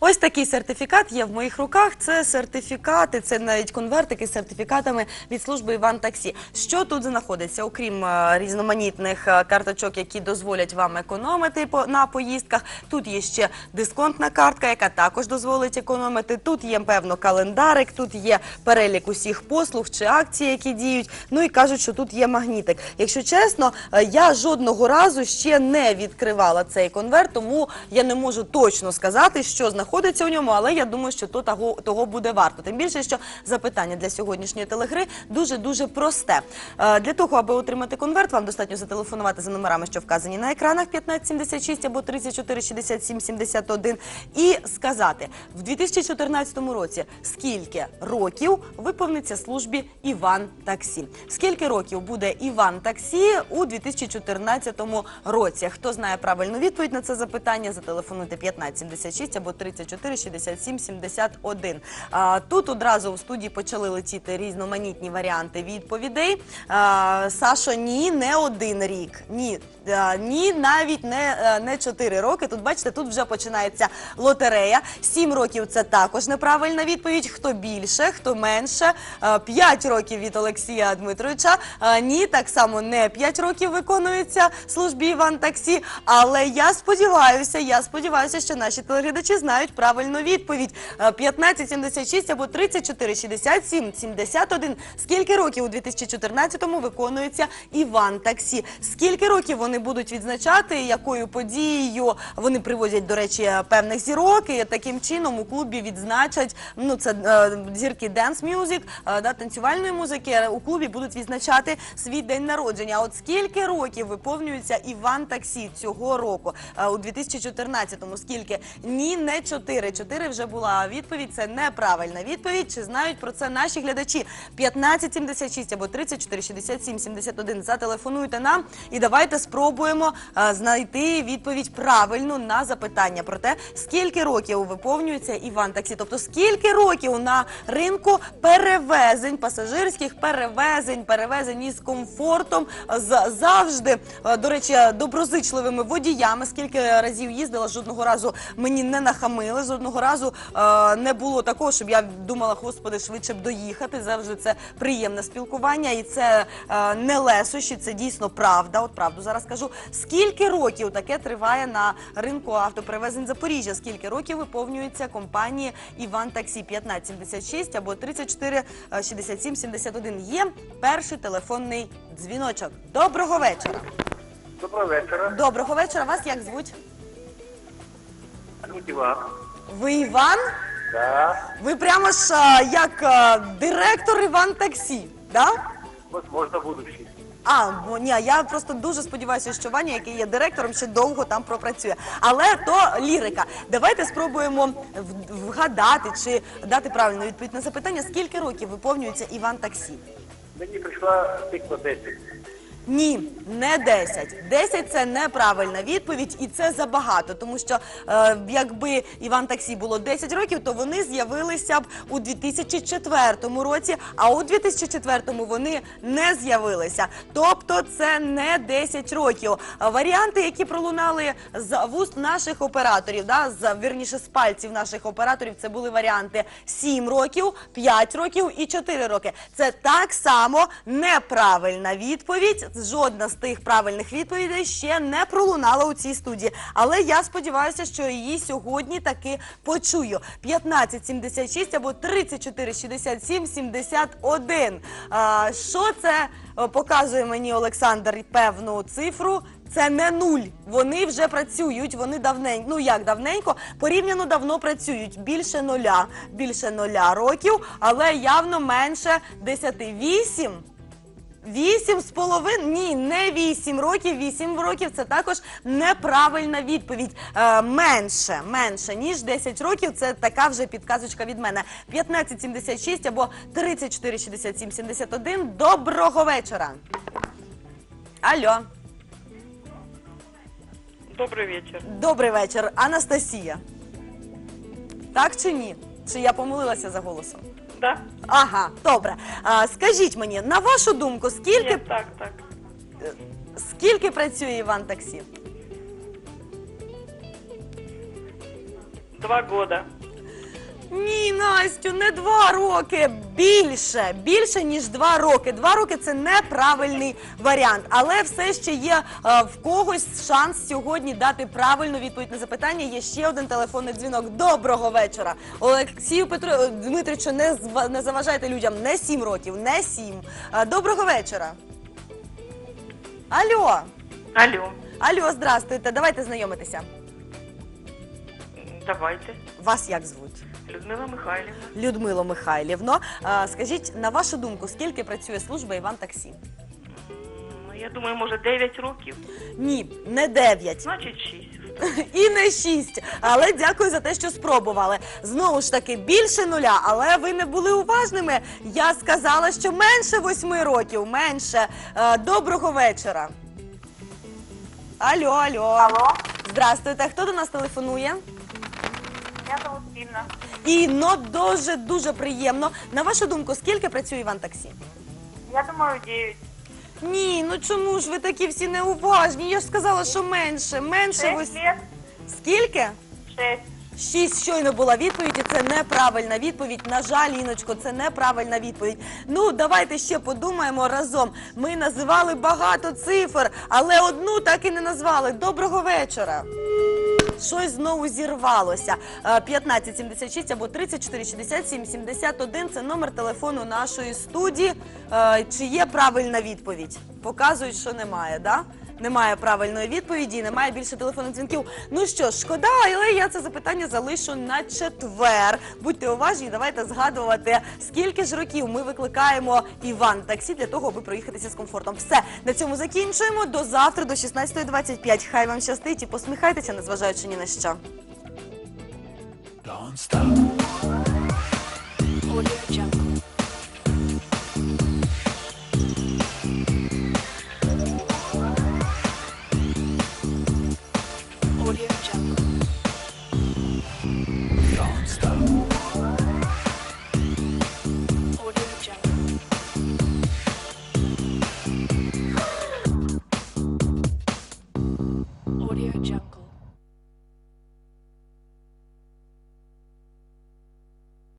Ось такий сертифікат є в моїх руках. Це сертифікати, це навіть конвертики з сертифікатами від служби Іван Таксі. Що тут знаходиться? Окрім е, різноманітних е, карточок, які дозволять вам економити на поїздках. Тут є ще дисконтна картка, яка також дозволить економити. Тут є певно календарик, тут є перелік усіх послуг чи акцій, які діють. Ну і кажуть, що тут є магнітик. Якщо чесно, е, я жодного разу ще не відкривала цей конверт, тому я не можу точно сказати, що знаходиться у ньому, але я думаю, що то того, того буде варто. Тим більше, що запитання для сьогоднішньої телегри дуже дуже просте. Е, Для того, аби отримати конверт, вам достатньо зателефонувати за номерами, що вказані на екранах 1576 або 34 67 71 і сказати в 2014 році скільки років виповниться службі Іван Таксі. Скільки років буде Іван Таксі у 2014 році? Хто знає правильну відповідь на це запитання? Зателефонуйте 1576 або 34 67 71. А, Тут одразу в студії почали летіти різноманітні варіанти відповідей. Сашо, ні, не один рік. Ні, ні, навіть не, е, не 4 роки. Тут бачите, тут вже починається лотерея. 7 років це також неправильна відповідь. Хто більше, хто менше. 5 років від Олексія Дмитровича. Ні, так само не 5 років виконується службі Іван Таксі. Але я сподіваюся, я сподіваюся, що наші телеглядачі знають правильну відповідь. Е, 1576 або 34 67 71. Скільки років у 2014-му виконується Іван Таксі? Скільки років вони будуть відзначати, якою подією вони привозять, до речі, певних зірок, і таким чином у клубі відзначать ну це е, зірки Dance Music, е, да, танцювальної музики. У клубі будуть відзначати свій день народження. От скільки років виповнюється Іван Таксі цього року? Е, у 2014-му скільки? Ні, не 4. 4 вже була відповідь. Це неправильна відповідь. Чи знають про це наші глядачі? 1576 або 34 67 71. Зателефонуйте нам і давайте спробуємо е, знайти відповідь правильну на запитання про те, скільки років виповнюється Іван Таксі. Тобто скільки років на ринку перевезень, пасажирських перевезень, перевезень із комфортом, з завжди, е, до речі, доброзичливими водіями. Скільки разів їздила, жодного разу мені не нахамили, жодного разу е, не було такого, щоб я думала, господи, швидше б доїхати. Завжди це приємне спілкування, і це е, не лесощі, це дійсно правда. От правду зараз кажу. Скільки років таке триває на ринку автоперевезень Запоріжжя? Скільки років виповнюється компанії Іван Таксі 1576 або 34 е, 67 71? Є перший телефонний дзвіночок. Доброго вечора. Доброго вечора. Доброго вечора. Вас як звуть? Звуть Іван. Ви Іван? Да. Ви прямо ж а, як а, директор Іван Таксі, да? Возможно, будущий. А, бо ні, я просто дуже сподіваюся, що Ваня, який є директором, ще довго там пропрацює. Але то лірика. Давайте спробуємо в- вгадати чи дати правильну відповідь на запитання, скільки років виповнюється Іван Таксі. Мені прийшла цикла 10. Ні, не 10. 10 – це неправильна відповідь, і це забагато, тому що е, якби Іван Таксі було 10 років, то вони з'явилися б у 2004 році, а у 2004 вони не з'явилися. Тобто це не 10 років. Варіанти, які пролунали з вуст наших операторів, да, з вірніше з пальців наших операторів, це були варіанти 7 років, 5 років і 4 роки. Це так само неправильна відповідь. Жодна з тих правильних відповідей ще не пролунала у цій студії. Але я сподіваюся, що її сьогодні таки почую. 1576 або 34 67 71. А, що це е, показує мені Олександр певну цифру? Це не нуль. Вони вже працюють. Вони давненько, ну як давненько, порівняно давно працюють. Більше нуля, більше нуля років, але явно менше 10. Вісім. Вісім з половиною? Ні, не вісім років. Вісім років це також неправильна відповідь. Е, менше, менше ніж 10 років. Це така вже підказочка від мене. 1576 або 34 67 71. Доброго вечора. Алло, Добрый вечер. добрий вечір. Анастасія. Так чи ні? Чи я помилилася за голосом? Да? Ага, добре. А, скажіть мені, на вашу думку, скільки, Нет, так, так. скільки працює Іван Таксі? Два года. Ні, Настю, не два роки. Більше, більше ніж два роки. Два роки це неправильний варіант, але все ще є е, в когось шанс сьогодні дати правильну відповідь на запитання. Є ще один телефонний дзвінок. Доброго вечора. Олексію Петро е, Дмитричу, не зва- не заважайте людям. Не сім років, не сім. Е, Доброго вечора. Алло, Алло, алло, здрастуйте. Давайте знайомитися. Давайте. Вас як звуть? Людмила Михайлівна. Людмило Михайлівно, а, скажіть, на вашу думку, скільки працює служба Іван Таксі? Ну, я думаю, може 9 років. Ні, не 9 Значить 6. і не 6. Але дякую за те, що спробували. Знову ж таки, більше нуля, але ви не були уважними. Я сказала, що менше 8 років, менше. Е, Доброго вечора. Алло, алло. Алло, Здравствуйте. Хто до нас телефонує? Меня зовут. Інно, дуже дуже приємно. На вашу думку, скільки працює Іван Таксі? Я думаю, 9. Ні, ну чому ж ви такі всі неуважні? Я ж сказала, що менше, менше 6 ось. лет? Скільки? 6. Шість щойно була відповідь, і це неправильна відповідь. На жаль, Іночко, це неправильна відповідь. Ну, давайте ще подумаємо разом. Ми називали багато цифр, але одну так і не назвали. Доброго вечора. Щось знову зірвалося. Е, 1576 або 34 67 71 – це номер телефону нашої студії. Е, Чи є правильна відповідь? Показують, що немає, да? Немає правильної відповіді, немає більше телефонних дзвінків. Ну що ж, шкода, але я це запитання залишу на четвер. Будьте уважні, давайте згадувати, скільки ж років ми викликаємо Іван таксі для того, аби проїхатися з комфортом. Все на цьому закінчуємо. До завтра, до 16.25. Хай вам щастить і посміхайтеся, незважаючи ні на що. Don't stop.